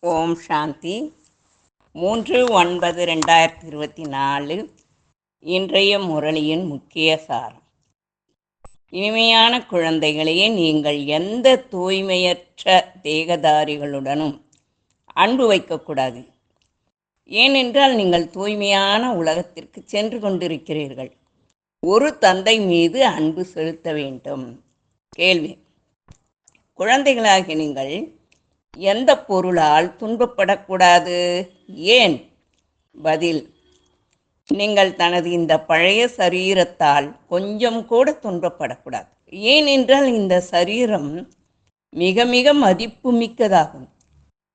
ஓம் சாந்தி. மூன்று ஒன்பது ரெண்டாயிரத்தி இருபத்தி நாலு. இன்றைய முரளியின் முக்கிய சாரம். இனிமையான குழந்தைகளையே நீங்கள் எந்த தூய்மையற்ற தேகதாரிகளுடனும் அன்பு வைக்கக்கூடாது. ஏனென்றால் நீங்கள் தூய்மையான உலகத்திற்கு சென்று கொண்டிருக்கிறீர்கள். ஒரு தந்தை மீது அன்பு செலுத்த வேண்டும். கேள்வி. குழந்தைகளாகிய நீங்கள் எந்த பொருளால் துன்பப்படக்கூடாது? ஏன்? பதில் நீங்கள் தனது இந்த பழைய சரீரத்தால் கொஞ்சம் கூட துன்பப்படக்கூடாது. ஏனென்றால் இந்த சரீரம் மிக மிக மதிப்பு மிக்கதாகும்.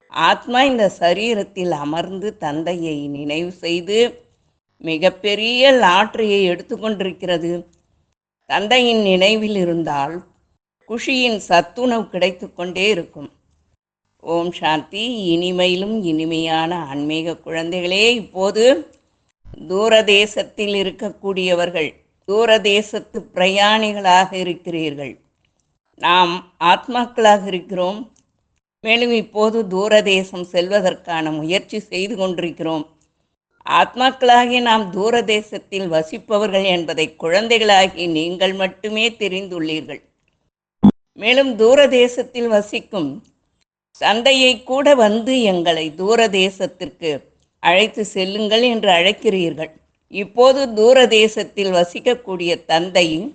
ஆத்மா இந்த சரீரத்தில் அமர்ந்து தந்தையை நினைவு செய்து மிகப்பெரிய லாட்டரியை எடுத்துக்கொண்டிருக்கிறது தந்தையின் நினைவில் இருந்தால் குஷியின் சத்துணவு கிடைத்து கொண்டே இருக்கும். ஓம் சாந்தி. இனிமையிலும் இனிமையான ஆன்மீக குழந்தைகளே இப்போது தூரதேசத்தில் இருக்கக்கூடியவர்கள் தூரதேசத்து பிரயாணிகளாக இருக்கிறீர்கள். நாம் ஆத்மாக்களாக இருக்கிறோம். மேலும் இப்போது தூரதேசம் செல்வதற்கான முயற்சி செய்து கொண்டிருக்கிறோம். ஆத்மாக்களாகி நாம் தூரதேசத்தில் வசிப்பவர்கள் என்பதை குழந்தைகளாகி நீங்கள் மட்டுமே தெரிந்துள்ளீர்கள். மேலும் தூரதேசத்தில் வசிக்கும் சந்தையை கூட வந்து எங்களை தூரதேசத்திற்கு அழைத்து செல்லுங்கள் என்று அழைக்கிறீர்கள். இப்போது தூரதேசத்தில் வசிக்கக்கூடிய தந்தையும்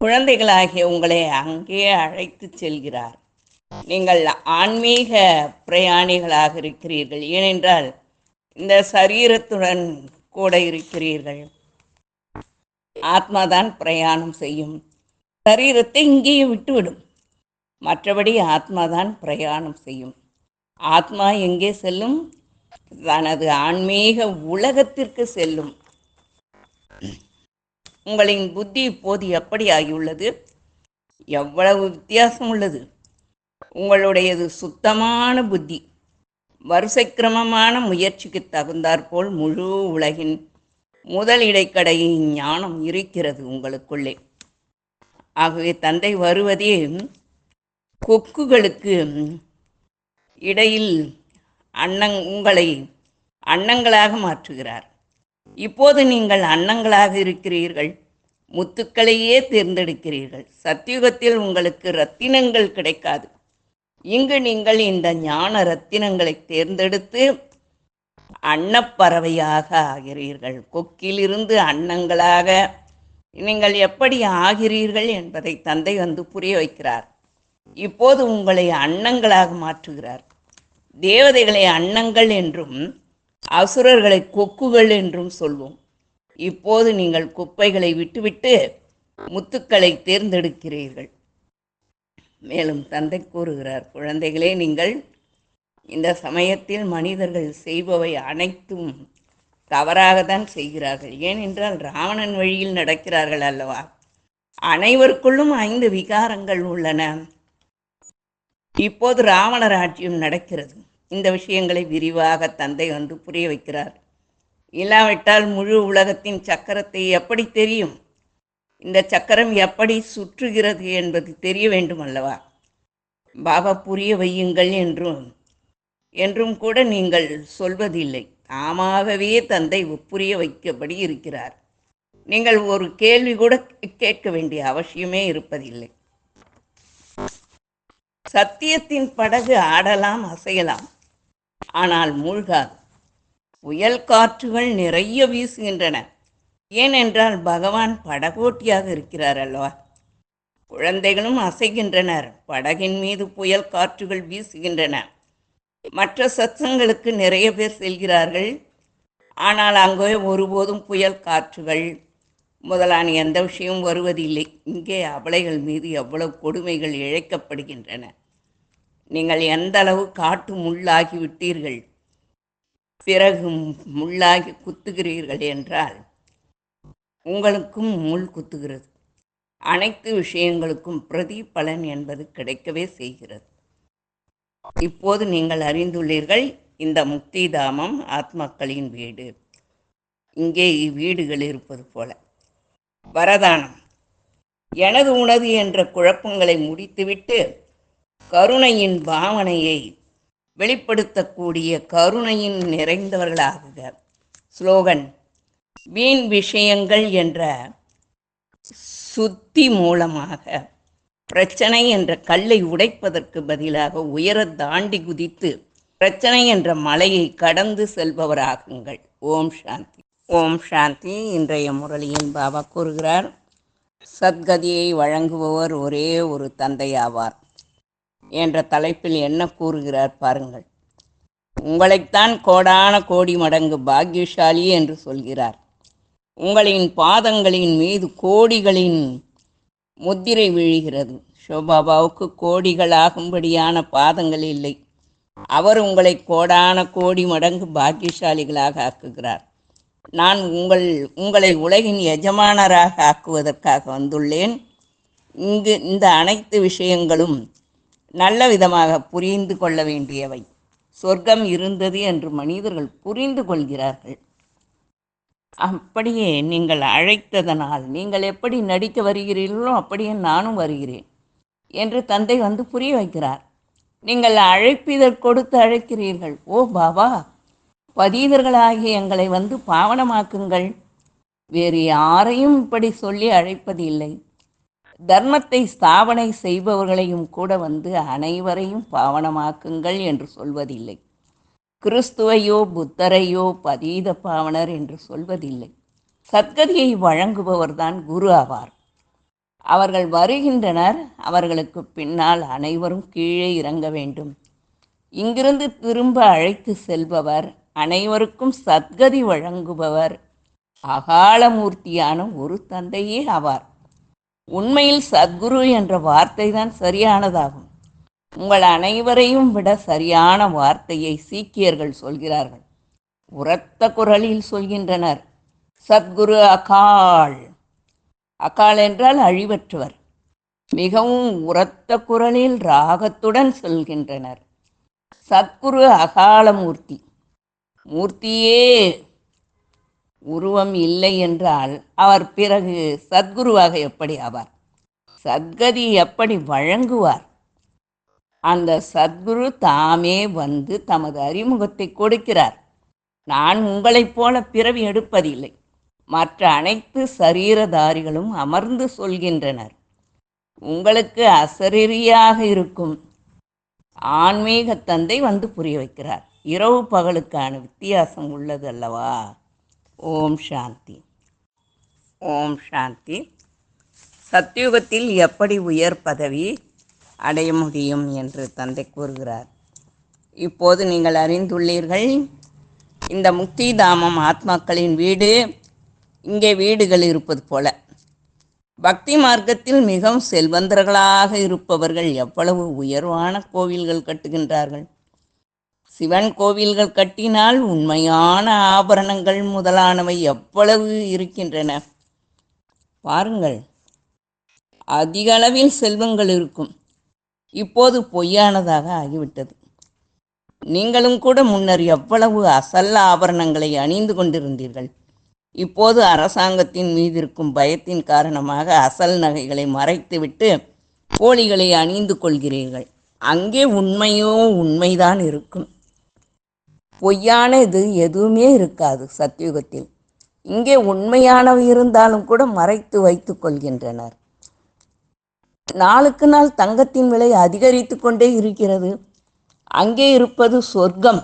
குழந்தைகளாகிய உங்களை அங்கே அழைத்து செல்கிறார். நீங்கள் ஆன்மீக பிரயாணிகளாக இருக்கிறீர்கள். ஏனென்றால் இந்த சரீரத்துடன் கூட இருக்கிறீர்கள். ஆத்மாதான் பிரயாணம் செய்யும். சரீரத்தை இங்கேயே விட்டுவிடும். மற்றபடி ஆத்மாதான் பிரயாணம் செய்யும். ஆத்மா எங்கே செல்லும்? தனது ஆன்மீக உலகத்திற்கு செல்லும். உங்களின் புத்தி இப்போது எப்படி ஆகியுள்ளது? எவ்வளவு வித்தியாசம் உள்ளது. உங்களுடையது சுத்தமான புத்தி. வரிசைக்கிரமமான முயற்சிக்கு தகுந்தாற்போல் முழு உலகின் முதல் இடைக்கடையின் ஞானம் இருக்கிறது உங்களுக்குள்ளே. ஆகவே தந்தை வருவதே கொக்குகளுக்கு இடையில் அன்னங் உங்களை அன்னங்களாக மாற்றுகிறார். இப்போது நீங்கள் அன்னங்களாக இருக்கிறீர்கள். முத்துக்களையே தேர்ந்தெடுக்கிறீர்கள். சத்தியுகத்தில் உங்களுக்கு ரத்தினங்கள் கிடைக்காது. இங்கு நீங்கள் இந்த ஞான ரத்தினங்களை தேர்ந்தெடுத்து அன்னப்பறவையாக ஆகிறீர்கள். கொக்கிலிருந்து அன்னங்களாக நீங்கள் எப்படி ஆகிறீர்கள் என்பதை தந்தை வந்து புரிய வைக்கிறார். இப்போது உங்களை அன்னங்களாக மாற்றுகிறார். தேவதைகளை அன்னங்கள் என்றும் அசுரர்களை கொக்குகள் என்றும் சொல்வோம். இப்போது நீங்கள் குப்பைகளை விட்டுவிட்டு முத்துக்களை தேர்ந்தெடுக்கிறீர்கள். மேலும் தந்தை கூறுகிறார் குழந்தைகளே நீங்கள் இந்த சமயத்தில் மனிதர்கள் செய்பவை அனைத்தும் தவறாகத்தான் செய்கிறார்கள். ஏனென்றால் ராவணன் வழியில் நடக்கிறார்கள் அல்லவா? அனைவருக்குள்ளும் ஐந்து விகாரங்கள் உள்ளன. இப்போது ராவணர் ஆட்சியும் நடக்கிறது. இந்த விஷயங்களை விரிவாக தந்தை வந்து புரிய வைக்கிறார். இல்லாவிட்டால் முழு உலகத்தின் சக்கரத்தை எப்படி தெரியும்? இந்த சக்கரம் எப்படி சுற்றுகிறது என்பது தெரிய வேண்டும் அல்லவா பாபா புரிய வையுங்கள் என்றும் என்றும் கூட நீங்கள் சொல்வதில்லை. தாமாகவே தந்தை புரிய வைக்கபடி இருக்கிறார். நீங்கள் ஒரு கேள்வி கூட கேட்க வேண்டிய அவசியமே இருப்பதில்லை. சத்தியத்தின் படகு ஆடலாம் அசையலாம். ஆனால் மூழ்காது. புயல் காற்றுகள் நிறைய வீசுகின்றன. ஏனென்றால் பகவான் படகோட்டியாக இருக்கிறார் அல்லவா? குழந்தைகளும் அசைகின்றனர். படகின் மீது புயல் காற்றுகள் வீசுகின்றன. மற்ற சத்தங்களுக்கு நிறைய பேர் செல்கிறார்கள். ஆனால் அங்கே ஒருபோதும் புயல் காற்றுகள் முதலான எந்த விஷயமும் வருவதில்லை. இங்கே அபலைகள் மீது எவ்வளவு கொடுமைகள் இழைக்கப்படுகின்றன. நீங்கள் எந்த அளவு காட்டு முள்ளாகி விட்டீர்கள்? பிறகு முள்ளாகி குத்துகிறீர்கள் என்றால் உங்களுக்கும் முள் குத்துகிறது. அனைத்து விஷயங்களுக்கும் பிரதிபலன் என்பது கிடைக்கவே செய்கிறது. இப்போது நீங்கள் அறிந்துள்ளீர்கள் இந்த முக்தி தாமம் ஆத்மாக்களின் வீடு. இங்கே வீடுகள் இருப்பது போல. வரதானம். எனது உனது என்ற குழப்பங்களை முடித்துவிட்டு கருணையின் பாவனையை வெளிப்படுத்தக்கூடிய கருணையின் நிறைந்தவர்களாகுக. ஸ்லோகன் வீண் விஷயங்கள் என்ற சுத்தி மூலமாக பிரச்சனை என்ற கல்லை உடைப்பதற்கு பதிலாக உயர தாண்டி குதித்து பிரச்சனை என்ற மலையை கடந்து செல்பவராகுங்கள். ஓம் சாந்தி. ஓம் சாந்தி இன்றைய முரளியின் பாபா கூறுகிறார். சத்கதியை வழங்குபவர் ஒரே ஒரு தந்தையாவார். என்ற தலைப்பில் என்ன கூறுகிறார் பாருங்கள். உங்களைத்தான் கோடான கோடி மடங்கு பாக்கியசாலி என்று சொல்கிறார். உங்களின் பாதங்களின் மீது கோடிகளின் முத்திரை விழுகிறது. ஷோபாபாவுக்கு கோடிகளாகும்படியான பாதங்கள் இல்லை. அவர் உங்களை கோடான கோடி மடங்கு பாக்கியசாலிகளாக ஆக்குகிறார். நான் உங்கள் உங்களை உலகின் எஜமானராக ஆக்குவதற்காக வந்துள்ளேன். இங்கு இந்த அனைத்து விஷயங்களும் நல்ல விதமாக புரிந்து கொள்ள வேண்டியவை. சொர்க்கம் இருந்தது என்று மனிதர்கள் புரிந்து கொள்கிறார்கள். அப்படியே நீங்கள் அழைத்ததனால் நீங்கள் எப்படி நடிக்க வருகிறீர்களோ அப்படியே நானும் வருகிறேன் என்று தந்தை வந்து புரிய வைக்கிறார். நீங்கள் அழைப்பிதழ் கொடுத்து அழைக்கிறீர்கள். ஓ பாபா பதீதர்களாகிய எங்களை வந்து பாவனமாக்குங்கள். வேறு யாரையும் இப்படி சொல்லி அழைப்பதில்லை. தர்மத்தை ஸ்தாபனை செய்பவர்களையும் கூட வந்து அனைவரையும் பாவனமாக்குங்கள் என்று சொல்வதில்லை. கிறிஸ்துவையோ புத்தரையோ பதீத பாவனர் என்று சொல்வதில்லை. சத்கதியை வழங்குபவர்தான் குரு ஆவார். அவர்கள் வருகின்றனர் அவர்களுக்கு பின்னால் அனைவரும் கீழே இறங்க வேண்டும். இங்கிருந்து திரும்ப அழைத்து செல்பவர் அனைவருக்கும் சத்கதி வழங்குபவர் அகாலமூர்த்தியான ஒரு தந்தையே ஆவார். உண்மையில் சத்குரு என்ற வார்த்தை தான் சரியானதாகும். உங்கள் அனைவரையும் விட சரியான வார்த்தையை சீக்கியர்கள் சொல்கிறார்கள். உரத்த குரலில் சொல்கின்றனர் சத்குரு அகால். அகால் என்றால் அழிவற்றவர். மிகவும் உரத்த குரலில் ராகத்துடன் சொல்கின்றனர். சத்குரு அகாலமூர்த்தி. மூர்த்தியே உருவம் இல்லை என்றால் அவர் பிறகு சத்குருவாக எப்படி ஆவார்? சத்கதி எப்படி வழங்குவார்? அந்த சத்குரு தாமே வந்து தமது அறிமுகத்தை கொடுக்கிறார். நான் உங்களைப் போல பிறவி எடுப்பதில்லை. மற்ற அனைத்து சரீரதாரிகளும் அமர்ந்து சொல்கின்றனர். உங்களுக்கு அசரீரியாக இருக்கும். ஆன்மீக தந்தை வந்து புரிய வைக்கிறார். இரவு பகலுக்கான வித்தியாசம் உள்ளது அல்லவா ஓம் சாந்தி. ஓம் சாந்தி. சத்யுகத்தில் எப்படி உயர் பதவி அடைய முடியும் என்று தந்தை கூறுகிறார். இப்போது நீங்கள் அறிந்துள்ளீர்கள் இந்த முக்தி தாமம் ஆத்மாக்களின் வீடு இங்கே வீடுகள் இருப்பது போல. பக்தி மார்க்கத்தில் மிகவும் செல்வந்தர்களாக இருப்பவர்கள் எவ்வளவு உயர்வான கோவில்கள் கட்டுகின்றார்கள். சிவன் கோவில்கள் கட்டினால் உண்மையான ஆபரணங்கள் முதலானவை எவ்வளவு இருக்கின்றன. பாருங்கள். அதிக அளவில் செல்வங்கள் இருக்கும். இப்போது பொய்யானதாக ஆகிவிட்டது. நீங்களும் கூட முன்னர் எவ்வளவு அசல் ஆபரணங்களை அணிந்து கொண்டிருந்தீர்கள். இப்போது அரசாங்கத்தின் மீது இருக்கும் பயத்தின் காரணமாக அசல் நகைகளை மறைத்துவிட்டு போலிகளை அணிந்து கொள்கிறீர்கள். அங்கே உண்மையோ உண்மைதான் இருக்கும். பொய்யான இது எதுவுமே இருக்காது சத்யுகத்தில். இங்கே உண்மையானவை இருந்தாலும் கூட மறைத்து வைத்துக் கொள்கின்றனர். நாளுக்கு நாள் தங்கத்தின் விலை அதிகரித்து கொண்டே இருக்கிறது. அங்கே இருப்பது சொர்க்கம்.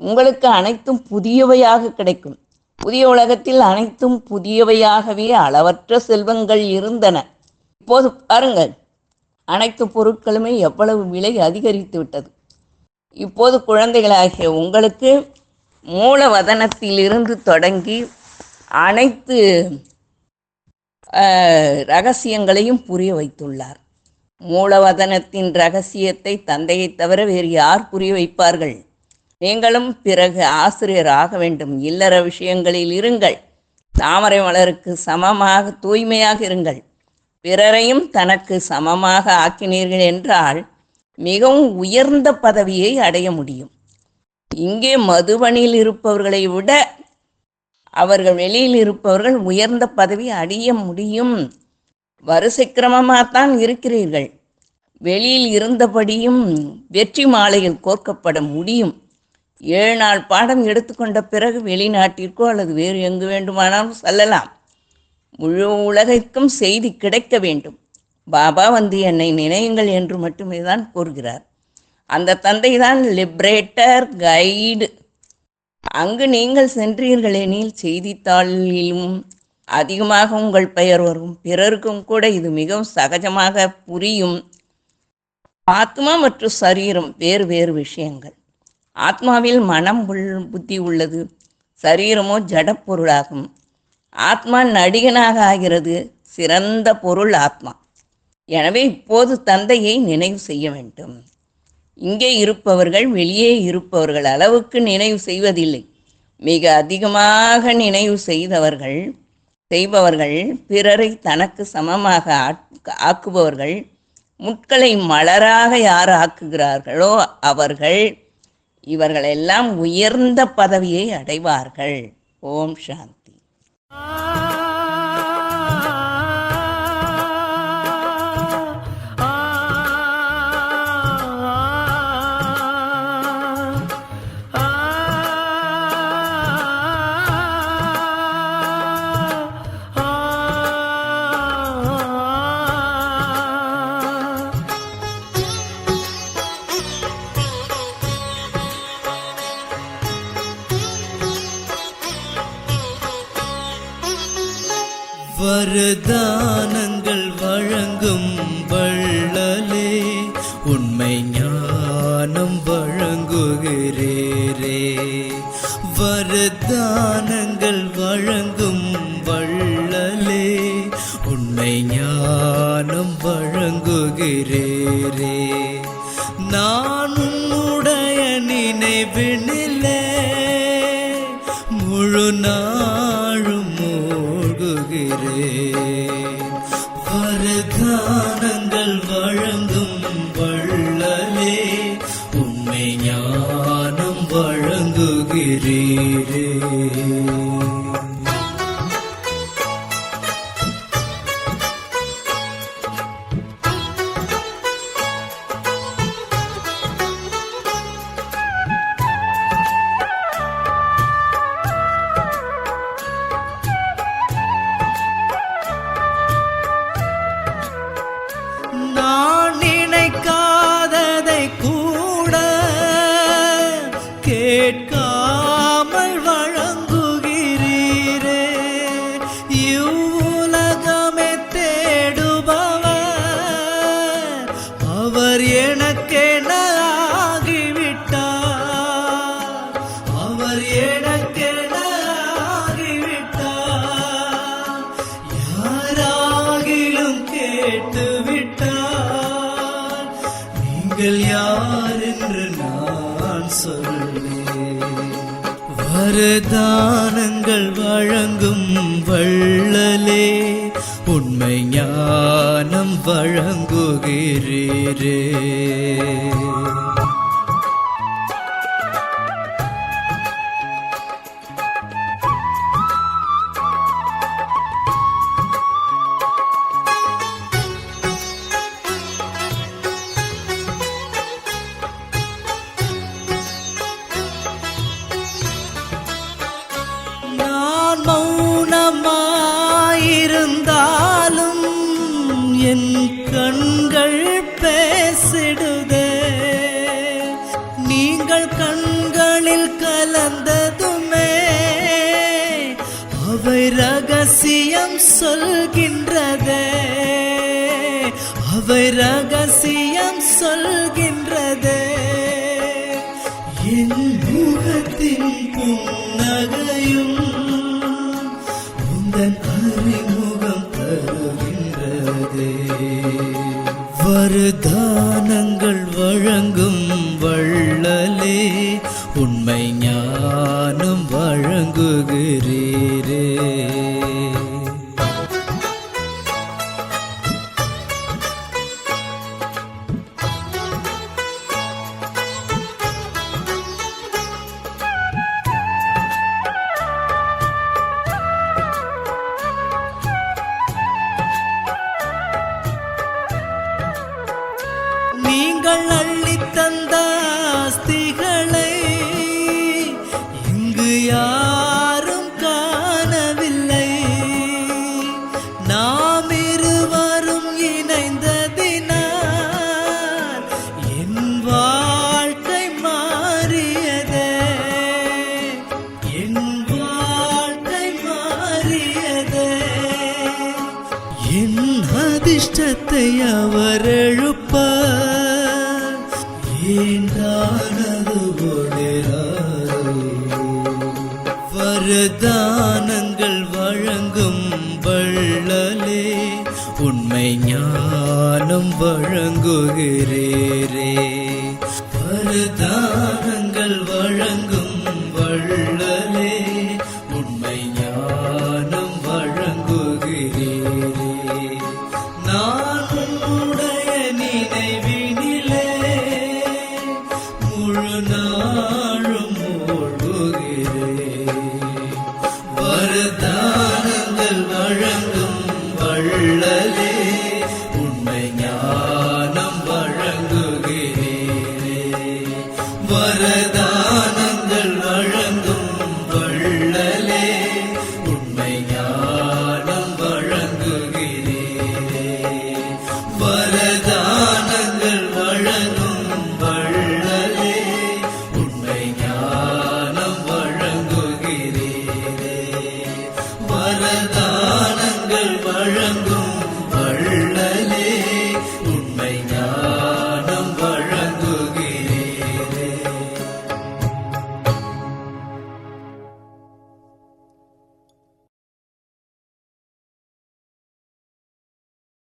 உங்களுக்கு அனைத்தும் புதியவையாக கிடைக்கும். புதிய உலகத்தில் அனைத்தும் புதியவையாகவே அளவற்ற செல்வங்கள் இருந்தன. இப்போது பாருங்கள். அனைத்து பொருட்களுமே எவ்வளவு விலை அதிகரித்து விட்டது. இப்போது குழந்தைகளாகிய உங்களுக்கு மூலவதனத்திலிருந்து தொடங்கி அனைத்து ரகசியங்களையும் புரிய வைத்துள்ளார். மூலவதனத்தின் ரகசியத்தை தந்தையை தவிர வேறு யார் புரிய வைப்பார்கள்? நீங்களும் பிறகு ஆசிரியர் ஆக வேண்டும். இல்லற விஷயங்களில் இருங்கள். தாமரை மலருக்கு சமமாக தூய்மையாக இருங்கள். பிறரையும் தனக்கு சமமாக ஆக்கினீர்கள் என்றால் மிகவும் உயர்ந்த பதவியை அடைய முடியும். இங்கே மதுபணியில் இருப்பவர்களை விட அவர்கள் வெளியில் இருப்பவர்கள் உயர்ந்த பதவி அடைய முடியும். வரிசை கிரமமாகத்தான் இருக்கிறீர்கள். வெளியில் இருந்தபடியும் வெற்றி மாலையில் கோர்க்கப்பட முடியும். ஏழு நாள் பாடம் எடுத்துக்கொண்ட பிறகு வெளிநாட்டிற்கோ அல்லது வேறு எங்கு வேண்டுமானாலும் செல்லலாம். முழு உலகிற்கும் செய்தி கிடைக்க வேண்டும். பாபா வந்து என்னை நினையுங்கள் என்று மட்டுமே தான் கூறுகிறார். அந்த தந்தை தான் லிபரேட்டர் கைடு அங்கு நீங்கள் சென்றீர்களெனில் செய்தித்தாளிலும் அதிகமாக உங்கள் பெயர் வரும். பிறருக்கும் கூட இது மிகவும் சகஜமாக புரியும். ஆத்மா மற்றும் சரீரம் வேறு வேறு விஷயங்கள். ஆத்மாவில் மனம் உள் புத்தி உள்ளது. சரீரமோ ஜடப்பொருளாகும் ஆத்மா நடிகனாக ஆகிறது. சிறந்த பொருள் ஆத்மா. எனவே இப்போது தந்தையை நினைவு செய்ய வேண்டும். இங்கே இருப்பவர்கள் வெளியே இருப்பவர்கள் அளவுக்கு நினைவு செய்வதில்லை. மிக அதிகமாக நினைவு செய்தவர்கள் செய்பவர்கள் பிறரை தனக்கு சமமாக ஆக்- ஆக்குபவர்கள் முட்களை மலராக யார் ஆக்குகிறார்களோ அவர்கள் இவர்களெல்லாம் உயர்ந்த பதவியை அடைவார்கள். ஓம் சாந்தி. தானங்கள் வழங்கும் வள்ளலே உண்மை ஞானம் வழங்குகிறேரே. வரதானங்கள் வழங்கும் வள்ளலே உண்மை ஞானம் வழங்குகிறேரே. நான் உன்னுடைய நினைவினிலே முழு நான் தானங்கள் வழங்கும் வள்ளலே உண்மை ஞானம் வழங்குகிறீரே. நீங்கள் யார் என்று நான் சொல்வேன் வரதானங்கள் வழங்கும் வள்ளலே உண்மை ஞானம் வழங்குகிறீரே. என் கண்கள் பேசிடுதே. நீங்கள் கண்களில் கலந்ததுமே. அவை ரகசியம் சொல்கின்றதே. அவை ரகசியம் சொல்கின்றதே. என் முகத்தின் புன்னகையும் உந்தன் அறிமுகம் தருகின்றதே வரதானங்கள் வழங்கும் அலறியதே என் அதிர்ஷ்டத்தை அவர் எழுப்பார். ஏண்டானது வரதானங்கள் வழங்கும் வள்ளலே உண்மை ஞானம் வழங்குகிறேரே.